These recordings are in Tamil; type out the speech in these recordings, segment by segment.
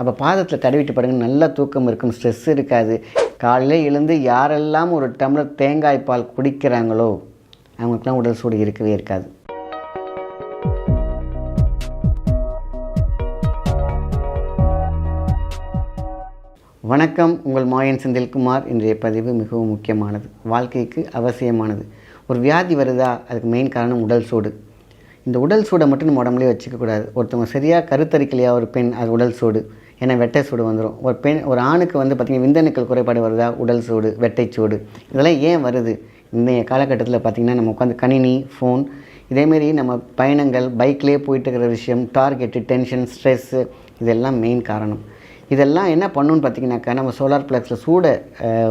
அப்போ பாதத்தில் தடவிட்டு படுங்க நல்லா தூக்கம் இருக்கும் ஸ்ட்ரெஸ் இருக்காது. காலையில் எழுந்து யாரெல்லாம் ஒரு டம்ளர் தேங்காய் பால் குடிக்கிறாங்களோ அவங்களுக்குலாம் உடல் சூடு இருக்கவே இருக்காது. வணக்கம் உங்கள் மாயன் செந்தில்குமார். இன்றைய பதிவு மிகவும் முக்கியமானது வாழ்க்கைக்கு அவசியமானது. ஒரு வியாதி வருதா அதுக்கு மெயின் காரணம் உடல் சூடு. இந்த உடல் சூடை மட்டும் நம்ம உடம்புலேயே வச்சுக்கக்கூடாது. ஒருத்தவங்க சரியாக கருத்தரிக்கலையா ஒரு பெண் அது உடல் சூடு. ஏன்னா வெட்டை சூடு வந்துடும் ஒரு பெண் ஒரு ஆணுக்கு வந்து பார்த்திங்கன்னா விந்தணுக்கள் குறைபாடு வருதா? உடல் சூடு வெட்டை சூடு. இதெல்லாம் ஏன் வருது? இன்றைய காலகட்டத்தில் பார்த்திங்கன்னா நம்ம உட்காந்து கணினி ஃபோன் இதேமாரி நம்ம பயணங்கள் பைக்லேயே போயிட்டு இருக்கிற விஷயம் டார்கெட்டு டென்ஷன் ஸ்ட்ரெஸ்ஸு இதெல்லாம் மெயின் காரணம். இதெல்லாம் என்ன பண்ணுன்னு பார்த்தீங்கன்னாக்கா நம்ம சோலார் ப்ளக்ஸில் சூடை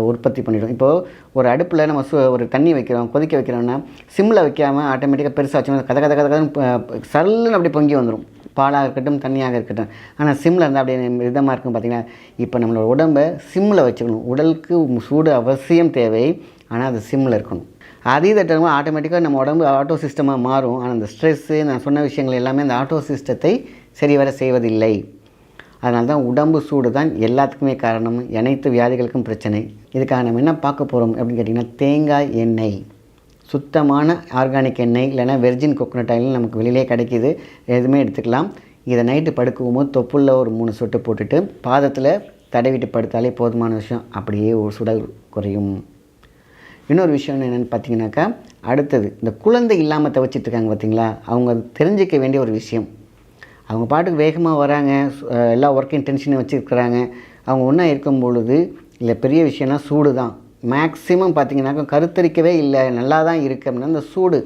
உற்பத்தி பண்ணிடும். இப்போது ஒரு அடுப்பில் நம்ம சு ஒரு தண்ணி வைக்கிறோம் கொதிக்க வைக்கிறோம்னா சிம்மில் வைக்காமல் ஆட்டோமேட்டிக்காக பெருசாக வச்சோம்னா கத கத கத கதன்னு சல்லுன்னு அப்படி பொங்கி வந்துடும் பாலாக இருக்கட்டும் தண்ணியாக இருக்கட்டும். ஆனால் சிம்மில் இருந்தால் அப்படியே விதமாக இருக்கும் பார்த்தீங்கன்னா இப்போ நம்மளோட உடம்பை சிம்மில் வச்சுக்கணும். உடலுக்கு சூடு அவசியம் தேவை. ஆனால் அது சிம்மில் இருக்கணும். அதீத டைம் ஆட்டோமேட்டிக்காக நம்ம உடம்பு ஆட்டோ சிஸ்டமாக மாறும். ஆனால் அந்த ஸ்ட்ரெஸ்ஸு நான் சொன்ன விஷயங்கள் எல்லாமே அந்த ஆட்டோ சிஸ்டத்தை சரிவர செய்வதில்லை. அதனால தான் உடம்பு சூடு தான் எல்லாத்துக்குமே காரணம். அனைத்து வியாதிகளுக்கும் பிரச்சனை. இதுக்காக நம்ம என்ன பார்க்க போகிறோம் அப்படின்னு கேட்டிங்கன்னா தேங்காய் எண்ணெய். சுத்தமான ஆர்கானிக் எண்ணெய் இல்லைனா வெர்ஜின் கோகோனட் ஆயில் நமக்கு வெளியிலே கிடைக்கிது. எதுவுமே எடுத்துக்கலாம். இதை நைட்டு படுக்கும் போது தொப்புள்ள ஒரு மூணு சொட்டு போட்டுட்டு பாதத்தில் தடவிட்டு படுத்தாலே போதுமான விஷயம். அப்படியே ஒரு சுடல் குறையும். இன்னொரு விஷயம் என்னென்னு பார்த்தீங்கன்னாக்கா அடுத்தது இந்த குழந்தை இல்லாமல் தவிச்சிட்டு இருக்காங்க பார்த்தீங்களா? அவங்க தெரிஞ்சிக்க வேண்டிய ஒரு விஷயம். அவங்க பாட்டுக்கு வேகமாக வராங்க எல்லா ஒர்க்கையும் டென்ஷனை வச்சுருக்கிறாங்க. அவங்க ஒன்றா இருக்கும் பொழுது இல்லை பெரிய விஷயம்னா சூடு தான் மேக்ஸிமம் பார்த்திங்கனாக்கா கருத்தரிக்கவே இல்லை. நல்லா தான் இருக்குது அப்படின்னா அந்த சூடு.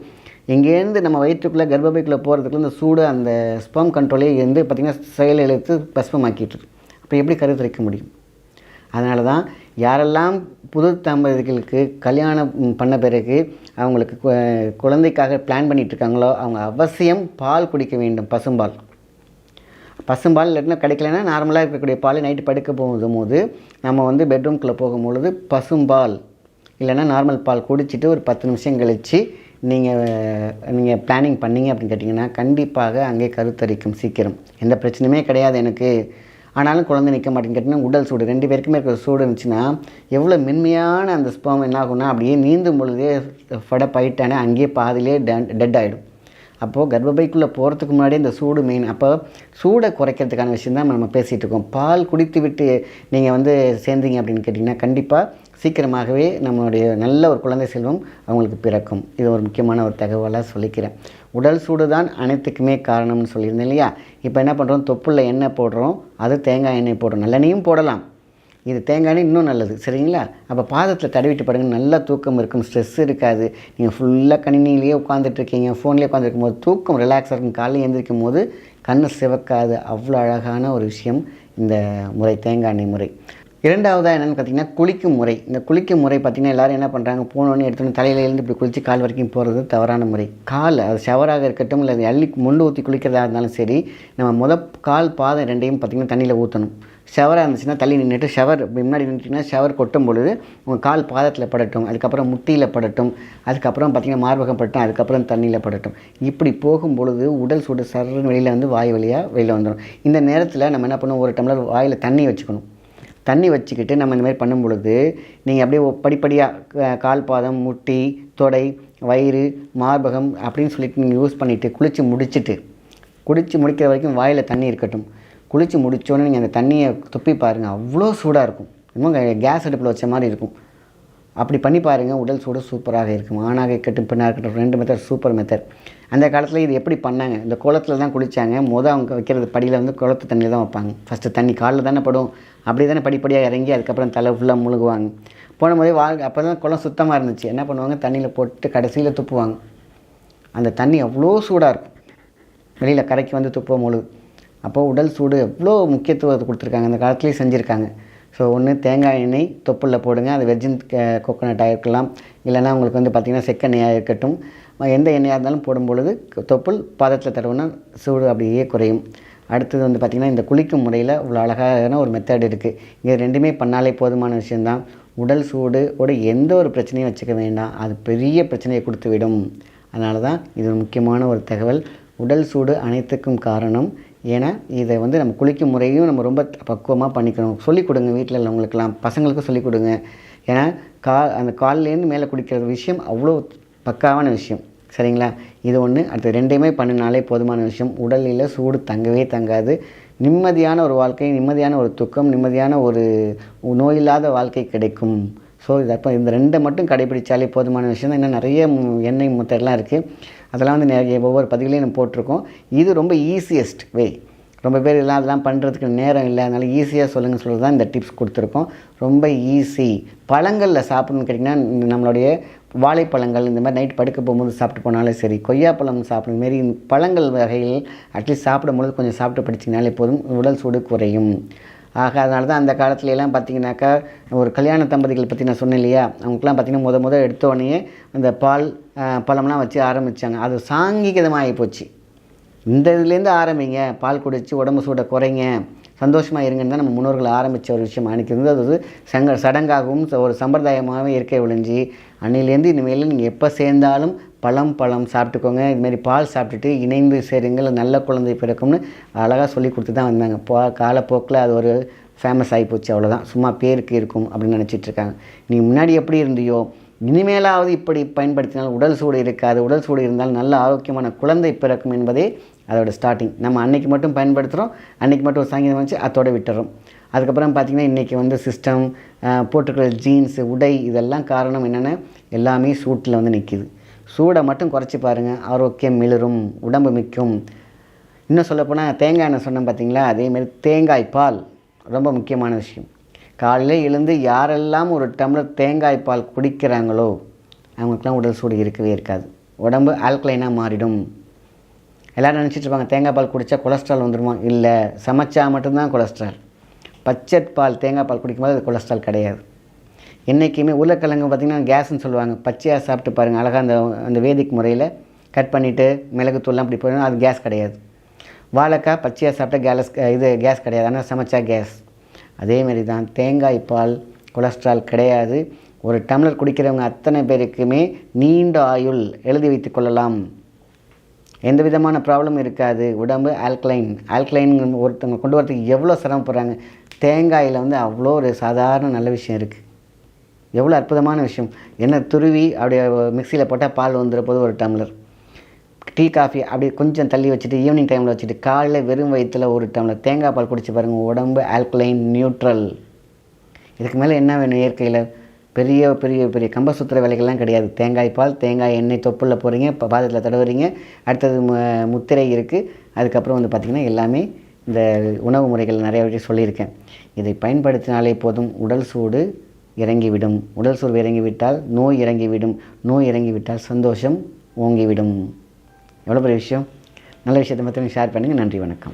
இங்கேருந்து நம்ம வயிற்றுக்குள்ளே கர்ப்பப்பைக்குள்ளே போகிறதுக்குள்ள இந்த சூடு அந்த ஸ்பம் கண்ட்ரோலே இருந்து பார்த்திங்கன்னா செயல் இழுத்து பஸ்பமாக்கிட்டு அப்போ எப்படி கருத்தரிக்க முடியும்? அதனால தான் யாரெல்லாம் புது தம்பதிகளுக்கு கல்யாணம் பண்ண பிறகு அவங்களுக்கு குழந்தைக்காக பிளான் பண்ணிகிட்ருக்காங்களோ அவங்க அவசியம் பால் குடிக்க வேண்டும் பசும்பால். பசும்பால் இல்லாட்டினா கிடைக்கலன்னா நார்மலாக இருக்கக்கூடிய பால் நைட்டு படுக்க போகும் போது நம்ம வந்து பெட்ரூம்குள்ளே போகும்பொழுது பசும்பால் இல்லைன்னா நார்மல் பால் குடிச்சிட்டு ஒரு பத்து நிமிஷம் கழித்து நீங்கள் நீங்கள் பிளானிங் பண்ணீங்க அப்படின்னு கேட்டிங்கன்னா கண்டிப்பாக அங்கே கருத்தரிக்கும் சீக்கிரம். எந்த பிரச்சனையுமே கிடையாது எனக்கு. ஆனாலும் குழந்தை நிற்க மாட்டேன்னு கேட்டிங்கன்னா உடல் சூடு. ரெண்டு பேருக்குமே இருக்கிற சூடு இருந்துச்சுன்னா எவ்வளோ மென்மையான அந்த ஸ்பம் என்ன ஆகும்னா அப்படியே நீந்தும் பொழுதே ஃபடப் ஆயிட்டானே அங்கேயே பாதிலே டெட் ஆகிடும் அப்போது கர்ப்பப்பைக்குள்ளே போகிறதுக்கு முன்னாடி இந்த சூடு மெயின் அப்போ சூடை குறைக்கிறதுக்கான விஷயம் தான் நம்ம பேசிகிட்டு இருக்கோம். பால் குடித்து விட்டு நீங்கள் வந்து சேர்ந்தீங்க அப்படின்னு கேட்டிங்கன்னா கண்டிப்பாக சீக்கிரமாகவே நம்மளுடைய நல்ல ஒரு குழந்தை செல்வம் அவங்களுக்கு பிறக்கும். இது ஒரு முக்கியமான ஒரு தகவலாக சொல்லிக்கிறேன். உடல் சூடு தான் அனைத்துக்குமே காரணம்னு சொல்லியிருந்தேன் இல்லையா? இப்போ என்ன பண்ணுறோம் தொப்புளில் எண்ணெய் போடுறோம். அது தேங்காய் எண்ணெய் போடுறோம். நல்லெண்ணையும் போடலாம். இது தேங்காய் எண்ணெய் இன்னும் நல்லது சரிங்களா? அப்போ பாதத்தில் தடவிட்டு படுங்க நல்லா தூக்கம் இருக்கும் ஸ்ட்ரெஸ் இருக்காது. நீங்கள் ஃபுல்லாக கணினிலேயே உட்காந்துட்ருக்கீங்க ஃபோன்லேயே உட்காந்துருக்கும் போது தூக்கம் ரிலாக்ஸாக இருக்கும். காலையில் எழுந்திரிக்கும் போது கண்ணு சிவக்காது. அவ்வளோ அழகான ஒரு விஷயம் இந்த முறை தேங்காய் எண்ணெய் முறை. இரண்டாவதாக என்னென்னு பார்த்தீங்கன்னா குளிக்கும் முறை. இந்த குளிக்கும் முறை பார்த்தீங்கன்னா எல்லோரும் என்ன பண்ணுறாங்க போனோன்னு எடுத்தோன்னு தலையில இருந்து இப்படி குளித்து கால் வரைக்கும் போகிறது தவறான முறை. கால் அது ஷவராக இருக்கட்டும் இல்லை அள்ளி முண்டு ஊற்றி குளிக்கிறதா இருந்தாலும் சரி நம்ம முத கால் பாதம் ரெண்டையும் பார்த்திங்கன்னா தண்ணியில் ஊற்றணும் ஷவராக இருந்துச்சுன்னா தள்ளி நின்றுட்டு ஷவர் முன்னாடி நின்றுட்டிங்கன்னா ஷவர் கொட்டும் பொழுது உங்கள் கால் பாதத்தில் படட்டும். அதுக்கப்புறம் முட்டியில் படட்டும். அதுக்கப்புறம் பார்த்திங்கன்னா மார்பகம் படட்டும். அதுக்கப்புறம் தண்ணியில் படட்டும். இப்படி போகும் பொழுது உடல் சூடு சர்ன்னு வெளியில் வந்து வாய் வழியாக வெளியில் வந்துடும் இந்த நேரத்தில் நம்ம என்ன பண்ணுவோம்? ஒரு டம்ளர் வாயில் தண்ணி வச்சுக்கணும். தண்ணி வச்சுக்கிட்டு நம்ம இந்த மாதிரி பண்ணும் பொழுது நீங்கள் அப்படியே படிப்படியாக கால் பாதம் முட்டி தொடை வயிறு மார்பகம் அப்படின்னு சொல்லிட்டு நீங்கள் யூஸ் பண்ணிவிட்டு குளித்து முடிச்சுட்டு குடித்து முடிக்கிற வரைக்கும் வாயில் தண்ணி இருக்கட்டும். குளித்து முடிச்சோன்னே நீங்கள் அந்த தண்ணியை துப்பி பாருங்கள் அவ்வளோ சூடாக இருக்கும். இன்னும் கேஸ் அடுப்பில் வச்ச மாதிரி இருக்கும். அப்படி பண்ணி பாருங்கள் உடல் சூடு சூப்பராக இருக்கும். ஆணாக இருக்கட்டும் பெண்ணாக இருக்கட்டும் ரெண்டு மெத்தட் சூப்பர் மெத்தட் அந்த காலத்தில் இது எப்படி பண்ணாங்க? இந்த குளத்துல தான் குளித்தாங்க மொதல் அவங்க வைக்கிறது படியில் வந்து குளத்து தண்ணியில் தான் வைப்பாங்க. ஃபஸ்ட்டு தண்ணி காலில் தானே படும். அப்படி தானே படிப்படியாக இறங்கி அதுக்கப்புறம் தலை ஃபுல்லாக முழுகுவாங்க. போன போதே வாழ் அப்போ தான் குளம் சுத்தமாக இருந்துச்சு. என்ன பண்ணுவாங்க? தண்ணியில் போட்டு கடைசியில் துப்புவாங்க. அந்த தண்ணி அவ்வளோ சூடாக இருக்கும். வெளியில் கரைக்கு வந்து துப்ப முழுகு அப்போ உடல் சூடு எவ்வளோ முக்கியத்துவத்தை கொடுத்துருக்காங்க. அந்த காலத்துலேயே செஞ்சுருக்காங்க. ஸோ ஒன்று தேங்காய் எண்ணெய் தொப்புளில் போடுங்க. அது வெர்ஜின் கோகோனட்டாக இருக்கலாம் இல்லைன்னா உங்களுக்கு வந்து பார்த்திங்கன்னா செக்கெண்ணெயாக இருக்கட்டும். எந்த எண்ணெயாக இருந்தாலும் போடும் பொழுது தொப்புள் பாதத்தில் தடவுனா சூடு அப்படியே குறையும். அடுத்தது வந்து பார்த்திங்கன்னா இந்த குளிக்கும் முறையில் இவ்வளோ அழகான ஒரு மெத்தட் இருக்குது இது ரெண்டுமே பண்ணாலே போதுமான விஷயந்தான் உடல் சூடு ஓட எந்த ஒரு பிரச்சனையும் வச்சுக்க வேண்டாம். அது பெரிய பிரச்சனையை கொடுத்து விடும் அதனால தான் இது ஒரு முக்கியமான ஒரு தகவல். உடல் சூடு அனைத்துக்கும் காரணம். ஏன்னா இதை வந்து நம்ம குளிக்கும் முறையும் நம்ம ரொம்ப பக்குவமாக பண்ணிக்கணும். சொல்லிக் கொடுங்க வீட்டில் உள்ளவங்களுக்கெல்லாம். பசங்களுக்கும் சொல்லிக் கொடுங்க. ஏன்னா கா அந்த கால்லேருந்து மேலே குடிக்கிற விஷயம் அவ்வளோ பக்காவான விஷயம். சரிங்களா? இது ஒன்று அடுத்து ரெண்டையுமே பண்ணினாலே போதுமான விஷயம். உடலில் சூடு தங்கவே தங்காது. நிம்மதியான ஒரு வாழ்க்கை நிம்மதியான ஒரு துக்கம் நிம்மதியான ஒரு நோயில்லாத வாழ்க்கை கிடைக்கும். ஸோ இது அப்போ இந்த ரெண்டை மட்டும் கடைபிடிச்சாலே போதுமான விஷயம் தான். இன்னும் நிறைய எண்ணெய் முத்தெல்லாம் இருக்குது அதெல்லாம் வந்து நிறைய ஒவ்வொரு பதிவுலையும் நம்ம போட்டிருக்கோம். இது ரொம்ப ஈஸியஸ்ட் வே ரொம்ப பேர் எல்லாம் அதெல்லாம் பண்ணுறதுக்கு நேரம் இல்லை. அதனால் ஈஸியாக சொல்லுங்கள் சொல்கிறது தான் இந்த டிப்ஸ் கொடுத்துருக்கோம். ரொம்ப ஈஸி பழங்களில் சாப்பிடணும்னு கேட்டிங்கன்னா இந்த நம்மளுடைய வாழைப்பழங்கள் இந்த மாதிரி நைட் படுக்க போகும்போது சாப்பிட்டு போனாலும் சரி. கொய்யாப்பழம் சாப்பிடும் மாரி பழங்கள் வகையில் அட்லீஸ்ட் சாப்பிடும்போது கொஞ்சம் சாப்பிட்டு படிச்சிங்கனாலே போதும். உடல் சூடு குறையும். ஆக அதனால தான் அந்த காலத்துலலாம் பார்த்திங்கனாக்கா ஒரு கல்யாண தம்பதிகள் பற்றி நான் சொன்னேன் இல்லையா? அவங்களுக்குலாம் பார்த்திங்கன்னா முத முத எடுத்தோடனே அந்த பால் பழம்லாம் வச்சு ஆரம்பித்தாங்க அது சாங்கிகதமாகி போச்சு. இந்த இதுலேருந்து ஆரம்பிங்க. பால் குடித்து உடம்பு சூட குறைங்க. சந்தோஷமாக இருங்கன்னு தான் நம்ம முன்னோர்கள் ஆரம்பித்த ஒரு விஷயம். அன்றைக்கி இருந்து அது ஒரு சங்க சடங்காகவும் ஒரு சம்பிரதாயமாகவே இருக்க ஒழிஞ்சு அன்னையிலேருந்து இனிமேல் நீங்கள் எப்போ சேர்ந்தாலும் பழம் பழம் சாப்பிட்டுக்கோங்க. இதுமாரி பால் சாப்பிட்டுட்டு இணைந்து சேருங்கள். நல்ல குழந்தை பிறக்கும்னு அழகாக சொல்லி கொடுத்து தான் வந்தாங்க. போ காலப்போக்கில் அது ஒரு ஃபேமஸ் ஆகி போச்சு. அவ்வளோதான் சும்மா பேருக்கு இருக்கும் அப்படின்னு நினச்சிட்டு இருக்காங்க. நீ முன்னாடி எப்படி இருந்தியோ இனிமேலாவது இப்படி பயன்படுத்தினால் உடல் சூடு இருக்காது. உடல் சூடு இருந்தால் நல்ல ஆரோக்கியமான குழந்தை பிறக்கும் என்பதே அதோட ஸ்டார்டிங் நம்ம அன்னைக்கு மட்டும் பயன்படுத்துகிறோம் அன்னைக்கு மட்டும் ஒரு சங்கீதம் வச்சு அதோட விட்டுறோம். அதுக்கப்புறம் பார்த்திங்கன்னா இன்றைக்கி வந்து சிஸ்டம் போட்டுக்கிற ஜீன்ஸு உடை இதெல்லாம் காரணம் என்னென்னா எல்லாமே சூட்டில் வந்து நிற்கிது சூடை மட்டும் குறைச்சி பாருங்கள் ஆரோக்கியம் மிளரும் உடம்பு மிக்கும். இன்னும் சொல்லப்போனால் தேங்காய் எண்ணெய் சொன்னேன் பார்த்தீங்களா அதேமாரி தேங்காய் பால் ரொம்ப முக்கியமான விஷயம். காலையில் எழுந்து யாரெல்லாம் ஒரு டம்ளர் தேங்காய் பால் குடிக்கிறாங்களோ அவங்களுக்குலாம் உடல் சூடு இருக்கவே இருக்காது. உடம்பு ஆல்கலைனாக மாறிடும். எல்லோரும் நினச்சிட்ருப்பாங்க தேங்காய் பால் குடித்தா கொலஸ்ட்ரால் வந்துடுமா இல்லை சமைச்சா மட்டும்தான் கொலஸ்ட்ரால். பச்சை பால் தேங்காய் பால் குடிக்கும்போது அது கொலஸ்ட்ரால் கிடையாது. என்றைக்குமே உருளைக்கிழங்கு பார்த்திங்கன்னா கேஸ்ன்னு சொல்லுவாங்க. பச்சையாக சாப்பிட்டு பாருங்கள் அழகாக அந்த அந்த வேதிக் முறையில் கட் பண்ணிவிட்டு மிளகுத்தூள்லாம் அப்படி போயிடும் அது கேஸ் கிடையாது. வாழைக்காய் பச்சையாக சாப்பிட்டா கேலஸ் இது கேஸ் கிடையாது. ஆனால் சமைச்சா கேஸ். அதேமாரி தான் தேங்காய் பால் கொலஸ்ட்ரால் கிடையாது. ஒரு டம்ளர் குடிக்கிறவங்க அத்தனை பேருக்குமே நீண்ட ஆயுள் எழுதி வைத்துக் கொள்ளலாம். எந்த விதமான ப்ராப்ளம் இருக்காது. உடம்பு ஆல்கலைன் ஆல்கலைன் ஒருத்தவங்க கொண்டு வரதுக்கு எவ்வளோ சிரமப்படுறாங்க? தேங்காயில் வந்து அவ்வளோ ஒரு சாதாரண நல்ல விஷயம் இருக்குது எவ்வளோ அற்புதமான விஷயம். என்ன துருவி அப்படியே மிக்சியில் போட்டால் பால் வந்துடுற போது ஒரு டம்ளர் டீ காஃபி அப்படி கொஞ்சம் தள்ளி வச்சுட்டு ஈவினிங் டைமில் வச்சுட்டு காலையில் வெறும் வயிற்றில் ஒரு டம்ளர் தேங்காய் பால் குடிச்சு பாருங்கள் உடம்பு ஆல்கலைன் நியூட்ரல் இதுக்கு மேலே என்ன வேணும் இயற்கையில்? பெரிய பெரிய பெரிய கம்ப சுத்துற வேலைகள்லாம் கிடையாது. தேங்காய் பால் தேங்காய் எண்ணெய் தொப்புளில் போகிறீங்க இப்போ பாதத்தில் தடவுறீங்க அடுத்தது மு- முத்திரை இருக்குது அதுக்கப்புறம் வந்து பார்த்திங்கன்னா எல்லாமே இந்த உணவு முறைகள் நிறைய விஷயம் சொல்லியிருக்கேன். இதை பயன்படுத்தினாலே போதும் உடல் சூடு இறங்கிவிடும். உடல் சூடு இறங்கிவிட்டால் நோய் இறங்கிவிடும். நோய் இறங்கிவிட்டால் சந்தோஷம் ஓங்கிவிடும். எவ்வளோ பெரிய விஷயம். நல்ல விஷயத்தை மட்டும் ஷேர் பண்ணுங்கள் நன்றி வணக்கம்.